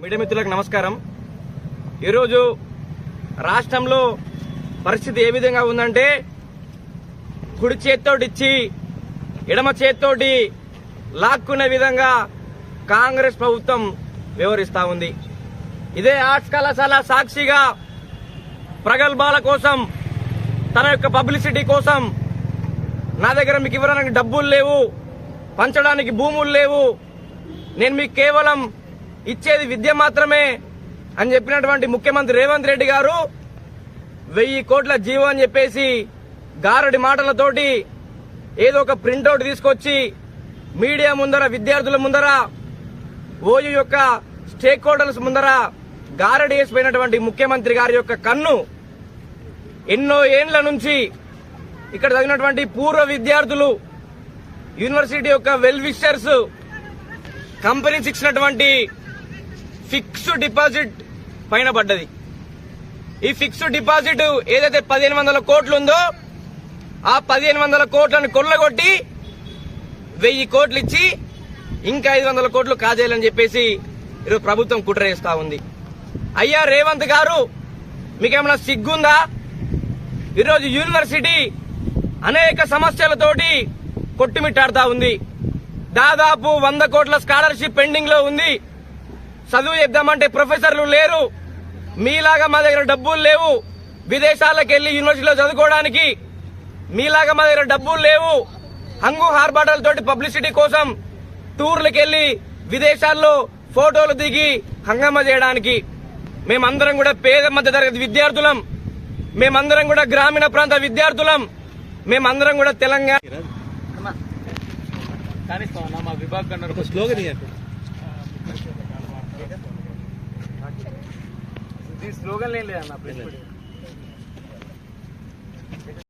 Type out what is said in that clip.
Media మిత్రులకు నమస్కారం. ఈరోజు రాష్ట్రంలో పరిస్థితి ఏ విధంగా ఉందంటే కుడి చేత్తోటిచ్చి ఎడమ చేత్తోటి లాక్కునే విధంగా కాంగ్రెస్ ప్రభుత్వం వ్యవహరిస్తా ఉంది. ఇదే ఆర్ట్స్ కళాశాల సాక్షిగా ప్రగల్భాల కోసం తన యొక్క పబ్లిసిటీ కోసం నా దగ్గర మీకు ఇవ్వడానికి డబ్బులు లేవు పంచడానికి భూములు లేవు. నేను మీకు కేవలం ఇచ్చేది విద్య మాత్రమే అని చెప్పినటువంటి ముఖ్యమంత్రి రేవంత్ రెడ్డి గారు వెయ్యి కోట్ల జీవో అని చెప్పేసి గారడి మాటలతోటి ఏదో ఒక ప్రింటౌట్ తీసుకొచ్చి మీడియా ముందర విద్యార్థుల ముందర ఓయూ యొక్క స్టేక్ హోల్డర్స్ ముందర గారడి వేసిపోయినటువంటి ముఖ్యమంత్రి గారి యొక్క కన్ను ఎన్నో ఏండ్ల నుంచి ఇక్కడ తగినటువంటి పూర్వ విద్యార్థులు యూనివర్సిటీ యొక్క వెల్ విషర్స్ కంపెనీస్ ఇచ్చినటువంటి ఫిక్స్డ్ డిపాజిట్ పైన పడ్డది. ఈ ఫిక్స్డ్ డిపాజిట్ ఏదైతే పదిహేను వందల కోట్లు ఉందో ఆ పదిహేను వందల కోట్లను కొల్లగొట్టి వెయ్యి కోట్లు ఇచ్చి ఇంకా ఐదు వందల కోట్లు కాజేయాలని చెప్పేసి ఈరోజు ప్రభుత్వం కుట్ర చేస్తా ఉంది. అయ్యా రేవంత్ గారు మీకేమైనా సిగ్గుందా? ఈరోజు యూనివర్సిటీ అనేక సమస్యలతోటి కొట్టుమిట్టాడుతా ఉంది. దాదాపు వంద కోట్ల స్కాలర్షిప్ పెండింగ్లో ఉంది. చదువు చెప్దామంటే ప్రొఫెసర్లు లేరు. మీలాగా మా దగ్గర డబ్బులు లేవు. విదేశాలకు వెళ్ళి యూనివర్సిటీలో చదువుకోవడానికి మీలాగా మా దగ్గర డబ్బులు లేవు. హంగు హార్బాటలతోటి పబ్లిసిటీ కోసం టూర్లకు వెళ్ళి విదేశాల్లో ఫోటోలు దిగి హంగామా చేయడానికి మేమందరం కూడా పేద మధ్య తరగతి విద్యార్థులం. మేమందరం కూడా గ్రామీణ ప్రాంత విద్యార్థులం. మేమందరం కూడా తెలంగాణ మా విభాగ్ కన్నా స్లోగన్ దీని స్లోగన్ ఏం లేదన్న ప్రెస్